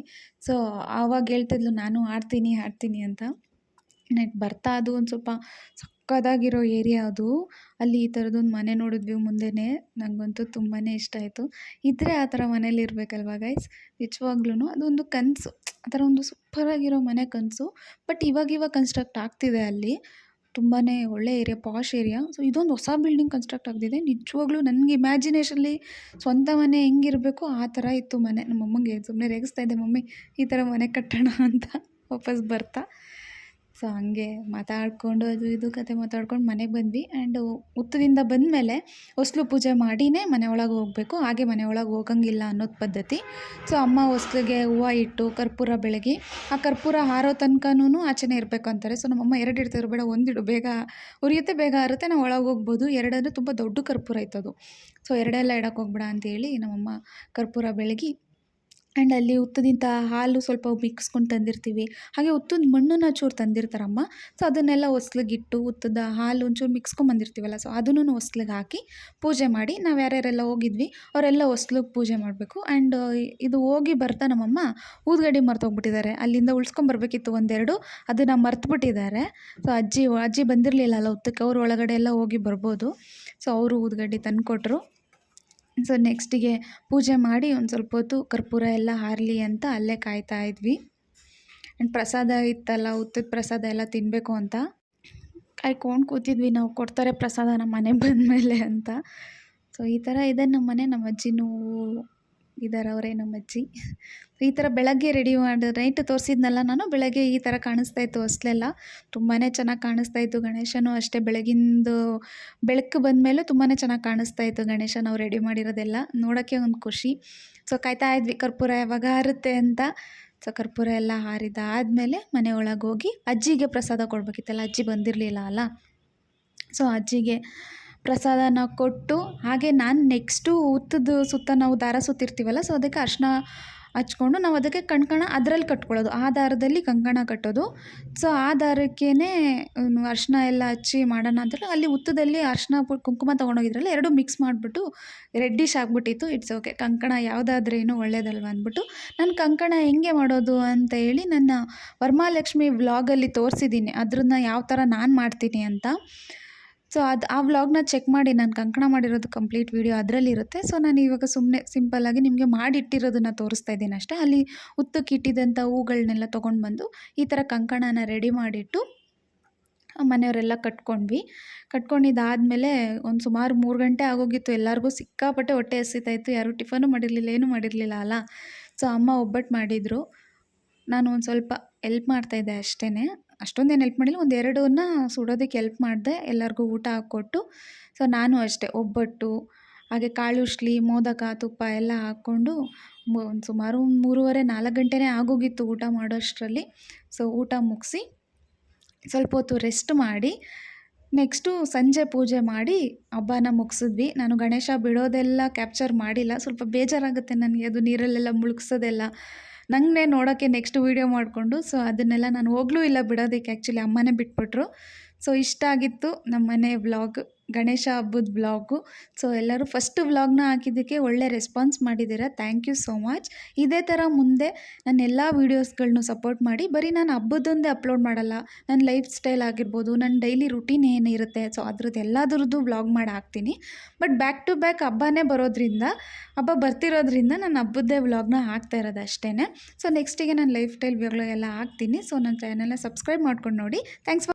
ಸೊ ಆವಾಗ ಹೇಳ್ತಿದ್ಲು ನಾನು ಆಡ್ತೀನಿ ಆಡ್ತೀನಿ ಅಂತ. ನೆಟ್ ಬರ್ತಾ ಅದು ಒಂದು ಸ್ವಲ್ಪ ಸಕ್ಕತ್ತಾಗಿರೋ ಏರಿಯಾ ಅದು. ಅಲ್ಲಿ ಈ ಥರದೊಂದು ಮನೆ ನೋಡಿದ್ವಿ ಮುಂದೆಯೇ ನನಗಂತೂ ತುಂಬಾ ಇಷ್ಟ ಆಯಿತು. ಇದ್ದರೆ ಆ ಥರ ಮನೇಲಿ ಇರಬೇಕಲ್ವ ಗೈಸ್ ನಿಜವಾಗ್ಲೂ ಅದೊಂದು ಕನಸು. ಆ ಥರ ಒಂದು ಸೂಪರಾಗಿರೋ ಮನೆ ಕನಸು. ಬಟ್ ಇವಾಗ ಇವಾಗ ಕನ್ಸ್ಟ್ರಕ್ಟ್ ಆಗ್ತಿದೆ ಅಲ್ಲಿ. ತುಂಬಾ ಒಳ್ಳೆ ಏರಿಯಾ ಪಾಶ್ ಏರಿಯಾ ಸೊ ಇದೊಂದು ಹೊಸ ಬಿಲ್ಡಿಂಗ್ ಕನ್ಸ್ಟ್ರಕ್ಟ್ ಆಗ್ತಿದೆ. ನಿಜವಾಗ್ಲೂ ನನಗೆ ಇಮ್ಯಾಜಿನೇಷನ್ಲಿ ಸ್ವಂತ ಮನೆ ಹೆಂಗಿರಬೇಕು ಆ ಥರ ಇತ್ತು ಮನೆ. ನಮ್ಮ ಅಮ್ಮಂಗೆ ಸುಮ್ಮನೆ ರೇಗಿಸ್ತಾ ಇದ್ದೆ, ಮಮ್ಮಿ, ಈ ಥರ ಮನೆ ಕಟ್ಟೋಣ ಅಂತ ವಾಪಸ್ ಬರ್ತಾ. ಸೊ ಹಂಗೆ ಮಾತಾಡಿಕೊಂಡು ಅದು ಇದು ಕತೆ ಮಾತಾಡ್ಕೊಂಡು ಮನೆಗೆ ಬಂದ್ವಿ ಆ್ಯಂಡ್ ಹುತ್ತದಿಂದ ಬಂದಮೇಲೆ ಹೊಸ್ಲು ಪೂಜೆ ಮಾಡಿನೇ ಮನೆ ಒಳಗೆ ಹೋಗಬೇಕು. ಹಾಗೆ ಮನೆ ಹೋಗಂಗಿಲ್ಲ ಅನ್ನೋದು ಪದ್ಧತಿ. ಸೊ ಅಮ್ಮ ಹೊಸ್ಲಿಗೆ ಹೂವು ಇಟ್ಟು ಕರ್ಪೂರ ಬೆಳಗಿ ಆ ಕರ್ಪೂರ ಹಾರೋ ತನಕನೂ ಆಚೆನೇ ಇರಬೇಕು ಅಂತಾರೆ. ಸೊ ನಮ್ಮಮ್ಮ ಎರಡು ಇಡ್ತಿದ್ರು, ಬೇಡ ಒಂದಿಡು ಬೇಗ ಉರಿಯುತ್ತೆ, ಬೇಗ ಆರುತ್ತೆ ನಾವು ಒಳಗೆ ಹೋಗ್ಬೋದು. ಎರಡಂದ್ರೆ ತುಂಬ ದೊಡ್ಡ ಕರ್ಪೂರ ಆಯ್ತದು ಸೊ ಎರಡೆಲ್ಲ ಇಡೋಕ್ಕೆ ಹೋಗ್ಬೇಡ ಅಂತೇಳಿ ನಮ್ಮಮ್ಮ ಕರ್ಪೂರ ಬೆಳಗಿ ಆ್ಯಂಡ್ ಅಲ್ಲಿ ಉತ್ತದಿಂದ ಹಾಲು ಸ್ವಲ್ಪ ಮಿಕ್ಸ್ಕೊಂಡು ತಂದಿರ್ತೀವಿ. ಹಾಗೆ ಉತ್ತದ ಮಣ್ಣನ್ನು ಚೂರು ತಂದಿರ್ತಾರಮ್ಮ. ಸೊ ಅದನ್ನೆಲ್ಲ ಹೊಸ್ಲಿಗಿಟ್ಟು ಉತ್ತದ ಹಾಲು ಒಂಚೂರು ಮಿಕ್ಸ್ಕೊಂಬಂದಿರ್ತೀವಲ್ಲ ಸೊ ಅದನ್ನು ಹೊಸ್ಲಿಗೆ ಹಾಕಿ ಪೂಜೆ ಮಾಡಿ ನಾವು ಯಾರ್ಯಾರೆಲ್ಲ ಹೋಗಿದ್ವಿ, ಅವರೆಲ್ಲ ಹೊಸ್ಲಿಗೆ ಪೂಜೆ ಮಾಡಬೇಕು. ಆ್ಯಂಡ್ ಇದು ಹೋಗಿ ಬರ್ತಾ ನಮ್ಮಮ್ಮ ಊದ್ಗಡ್ಡಿ ಮರ್ತೋಗ್ಬಿಟ್ಟಿದ್ದಾರೆ ಅಲ್ಲಿಂದ ಉಳ್ಸ್ಕೊಂಬರ್ಬೇಕಿತ್ತು ಒಂದೆರಡು, ಅದನ್ನು ಮರ್ತುಬಿಟ್ಟಿದ್ದಾರೆ. ಸೊ ಅಜ್ಜಿ ಅಜ್ಜಿ ಬಂದಿರಲಿಲ್ಲ ಅಲ್ಲ ಉತ್ತಕ್ಕೆ ಅವ್ರು ಒಳಗಡೆ ಎಲ್ಲ ಹೋಗಿ ಬರ್ಬೋದು. ಸೊ ಅವರು ಊದ್ಗಡ್ಡಿ ತಂದುಕೊಟ್ರು. ಸೊ ನೆಕ್ಸ್ಟಿಗೆ ಪೂಜೆ ಮಾಡಿ ಒಂದು ಸ್ವಲ್ಪ ಹೊತ್ತು ಕರ್ಪೂರ ಎಲ್ಲ ಹಾರಲಿ ಅಂತ ಅಲ್ಲೇ ಕಾಯ್ತಾ ಇದ್ವಿ. ಆ್ಯಂಡ್ ಪ್ರಸಾದ ಇತ್ತಲ್ಲ ಉತ್ತದ ಪ್ರಸಾದ ಎಲ್ಲ ತಿನ್ನಬೇಕು ಅಂತ. ಕಾಯ್ಕೊಂಡು ಕೂತಿದ್ವಿ, ನಾವು ಕೊಡ್ತಾರೆ ಪ್ರಸಾದ ನಮ್ಮ ಮನೆಗೆ ಬಂದಮೇಲೆ ಅಂತ. ಸೊ ಈ ಥರ ಇದೆ ನಮ್ಮ ಮನೆ ನಮ್ಮ ಅಜ್ಜಿನೂ ಇದ್ದಾರೆ ಅವರೇ ನಮ್ಮ ಅಜ್ಜಿ. ಈ ಥರ ಬೆಳಗ್ಗೆ ರೆಡಿ ಮಾಡಿ ನೈಟ್ ತೋರಿಸಿದ್ನಲ್ಲ ನಾನು, ಬೆಳಗ್ಗೆ ಈ ಥರ ಕಾಣಿಸ್ತಾ ಇತ್ತು ಹೊಸ್ಲೆಲ್ಲ ತುಂಬಾ ಚೆನ್ನಾಗಿ ಕಾಣಿಸ್ತಾ ಇತ್ತು ಗಣೇಶನೂ, ಅಷ್ಟೇ ಬೆಳಗಿಂದು ಬೆಳಕು ಬಂದಮೇಲೂ ತುಂಬಾ ಚೆನ್ನಾಗಿ ಕಾಣಿಸ್ತಾ ಇತ್ತು ಗಣೇಶ ನಾವು ರೆಡಿ ಮಾಡಿರೋದೆಲ್ಲ. ನೋಡೋಕ್ಕೆ ಒಂದು ಖುಷಿ. ಸೊ ಕಾಯ್ತಾ ಇದ್ವಿ, ಕರ್ಪೂರ ಯಾವಾಗ ಹಾರುತ್ತೆ ಅಂತ. ಸೊ ಕರ್ಪೂರ ಎಲ್ಲ ಹಾರಿದಾದಮೇಲೆ ಮನೆ ಒಳಗೆ ಹೋಗಿ ಅಜ್ಜಿಗೆ ಪ್ರಸಾದ ಕೊಡಬೇಕಿತ್ತಲ್ಲ, ಅಜ್ಜಿ ಬಂದಿರಲಿಲ್ಲ ಅಲ್ಲ. ಸೊ ಅಜ್ಜಿಗೆ ಪ್ರಸಾದನ ಕೊಟ್ಟು ಹಾಗೆ ನಾನು ನೆಕ್ಸ್ಟು ಹುತ್ತದ ಸುತ್ತ ನಾವು ದಾರ ಸುತ್ತಿರ್ತೀವಲ್ಲ ಸೊ ಅದಕ್ಕೆ ಅರ್ಶಿನ ಹಚ್ಕೊಂಡು ನಾವು ಅದಕ್ಕೆ ಕಂಕಣ ಅದರಲ್ಲಿ ಕಟ್ಕೊಳ್ಳೋದು. ಆ ದಾರದಲ್ಲಿ ಕಂಕಣ ಕಟ್ಟೋದು. ಸೊ ಆ ದಾರಕ್ಕೇ ಅರ್ಶಿನ ಎಲ್ಲ ಹಚ್ಚಿ ಮಾಡೋಣ ಅಂತೇಳಿ ಅಲ್ಲಿ ಹುತ್ತದಲ್ಲಿ ಅರ್ಶಿನ ಕುಂಕುಮ ತೊಗೊಂಡೋಗಿದ್ರಲ್ಲ, ಎರಡು ಮಿಕ್ಸ್ ಮಾಡಿಬಿಟ್ಟು ರೆಡ್ಡಿಶ್ ಆಗಿಬಿಟ್ಟಿತ್ತು. ಇಟ್ಸ್ ಓಕೆ ಕಂಕಣ ಯಾವುದಾದ್ರೇನು ಒಳ್ಳೇದಲ್ವ ಅಂದ್ಬಿಟ್ಟು. ನಾನು ಕಂಕಣ ಹೆಂಗೆ ಮಾಡೋದು ಅಂತ ಹೇಳಿ ನನ್ನ ವರ್ಮಾಲಕ್ಷ್ಮಿ ವ್ಲಾಗಲ್ಲಿ ತೋರಿಸಿದ್ದೀನಿ. ಅದ್ರನ್ನ ಯಾವ ಥರ ನಾನು ಮಾಡ್ತೀನಿ ಅಂತ. ಸೊ ಅದು ಆ ವ್ಲಾಗ್ನ ಚೆಕ್ ಮಾಡಿ ನಾನು ಕಂಕಣ ಮಾಡಿರೋದು ಕಂಪ್ಲೀಟ್ ವೀಡಿಯೋ ಅದರಲ್ಲಿರುತ್ತೆ. ಸೊ ನಾನು ಇವಾಗ ಸುಮ್ಮನೆ ಸಿಂಪಲ್ಲಾಗಿ ನಿಮಗೆ ಮಾಡಿಟ್ಟಿರೋದನ್ನು ತೋರಿಸ್ತಾ ಇದ್ದೀನಿ ಅಷ್ಟೇ. ಅಲ್ಲಿ ಉತ್ತಕ್ಕಿಟ್ಟಿದ್ದಂಥ ಹೂಗಳನ್ನೆಲ್ಲ ತೊಗೊಂಡು ಬಂದು ಈ ಥರ ಕಂಕಣನ ರೆಡಿ ಮಾಡಿಟ್ಟು ಮನೆಯವರೆಲ್ಲ ಕಟ್ಕೊಂಡ್ವಿ. ಕಟ್ಕೊಂಡಿದ್ದಾದಮೇಲೆ ಒಂದು ಸುಮಾರು ಮೂರು ಗಂಟೆ ಆಗೋಗಿತ್ತು. ಎಲ್ಲರಿಗೂ ಸಿಕ್ಕಾಪಟ್ಟೆ ಹೊಟ್ಟೆ ಹಸಿತಾಯಿತ್ತು ಯಾರೂ ಟಿಫನು ಮಾಡಿರಲಿಲ್ಲ, ಏನೂ ಮಾಡಿರಲಿಲ್ಲ ಅಲ್ಲ. ಸೊ ಅಮ್ಮ ಒಬ್ಬಟ್ಟು ಮಾಡಿದರು. ನಾನು ಒಂದು ಸ್ವಲ್ಪ ಎಲ್ಪ್ ಮಾಡ್ತಾಯಿದ್ದೆ ಅಷ್ಟೇ ಅಷ್ಟೊಂದೇನು ಹೆಲ್ಪ್ ಮಾಡಿಲ್ಲ. ಒಂದು ಎರಡನ್ನ ಸುಡೋದಕ್ಕೆ ಹೆಲ್ಪ್ ಮಾಡಿದೆ. ಎಲ್ಲರಿಗೂ ಊಟ ಹಾಕ್ಕೊಟ್ಟು. ಸೊ ನಾನು ಅಷ್ಟೇ ಒಬ್ಬಟ್ಟು, ಹಾಗೆ ಕಾಳು ಶ್ಲಿ ಮೋದಕ, ತುಪ್ಪ ಎಲ್ಲ ಹಾಕ್ಕೊಂಡು ಒಂದು ಸುಮಾರು ಮೂರುವರೆ, ನಾಲ್ಕು ಗಂಟೆನೇ ಆಗೋಗಿತ್ತು ಊಟ ಮಾಡೋಷ್ಟರಲ್ಲಿ. ಸೊ ಊಟ ಮುಗಿಸಿ ಸ್ವಲ್ಪ ಹೊತ್ತು ರೆಸ್ಟ್ ಮಾಡಿ ನೆಕ್ಸ್ಟು ಸಂಜೆ ಪೂಜೆ ಮಾಡಿ ಹಬ್ಬನ ಮುಗಿಸಿದ್ವಿ. ನಾನು ಗಣೇಶ ಬಿಡೋದೆಲ್ಲ ಕ್ಯಾಪ್ಚರ್ ಮಾಡಿಲ್ಲ. ಸ್ವಲ್ಪ ಬೇಜಾರಾಗುತ್ತೆ ನನಗೆ. ಅದು ನೀರಲ್ಲೆಲ್ಲ ಮುಳುಗ್ಸೋದೆಲ್ಲ. ನನಗೆ ನೋಡೋಕ್ಕೆ ನೆಕ್ಸ್ಟ್ ವೀಡಿಯೋ ಮಾಡಿಕೊಂಡು ಸೊ ಅದನ್ನೆಲ್ಲ ನಾನು ಹೋಗ್ಲೂ ಇಲ್ಲ ಬಿಡೋದಕ್ಕೆ ಆ್ಯಕ್ಚುಲಿ ಅಮ್ಮನೇ ಬಿಟ್ಬಿಟ್ರು. ಸೊ ಇಷ್ಟ ಆಗಿತ್ತು ನಮ್ಮ ಮನೆ ವ್ಲಾಗ್, ಗಣೇಶ ಹಬ್ಬದ ವ್ಲಾಗು. ಸೊ ಎಲ್ಲರೂ ಫಸ್ಟ್ ವ್ಲಾಗ್ನ ಹಾಕಿದ್ದಕ್ಕೆ ಒಳ್ಳೆ ರೆಸ್ಪಾನ್ಸ್ ಮಾಡಿದ್ದೀರಾ. ಥ್ಯಾಂಕ್ ಯು ಸೋ ಮಚ್ ಇದೇ ಥರ ಮುಂದೆ ನನ್ನ ಎಲ್ಲ ವೀಡಿಯೋಸ್ಗಳನ್ನೂ ಸಪೋರ್ಟ್ ಮಾಡಿ, ಬರೀ ನಾನು ಹಬ್ಬದೊಂದೇ ಅಪ್ಲೋಡ್ ಮಾಡಲ್ಲ, ನನ್ನ ಲೈಫ್ ಸ್ಟೈಲ್ ಆಗಿರ್ಬೋದು, ನನ್ನ ಡೈಲಿ ರುಟೀನ್ ಏನಿರುತ್ತೆ ಸೊ ಅದ್ರದ್ದು ಎಲ್ಲದ್ರದ್ದು ವ್ಲಾಗ್ ಮಾಡಿ ಹಾಕ್ತೀನಿ. ಬಟ್ ಬ್ಯಾಕ್ ಟು ಬ್ಯಾಕ್ ಹಬ್ಬನೇ ಬರೋದ್ರಿಂದ, ಹಬ್ಬ ಬರ್ತಿರೋದ್ರಿಂದ ನಾನು ಹಬ್ಬದ್ದೇ ವ್ಲಾಗ್ನ ಹಾಕ್ತಾ ಇರೋದು ಅಷ್ಟೇ ಸೊ ನೆಕ್ಸ್ಟಿಗೆ ನಾನು ಲೈಫ್ ಸ್ಟೈಲ್ ವ್ಲಾಗ್ ಎಲ್ಲ ಹಾಕ್ತೀನಿ. ಸೊ ನನ್ನ ಚಾನಲ್ನ ಸಬ್ಸ್ಕ್ರೈಬ್ ಮಾಡ್ಕೊಂಡು ನೋಡಿ. ಥ್ಯಾಂಕ್ಸ್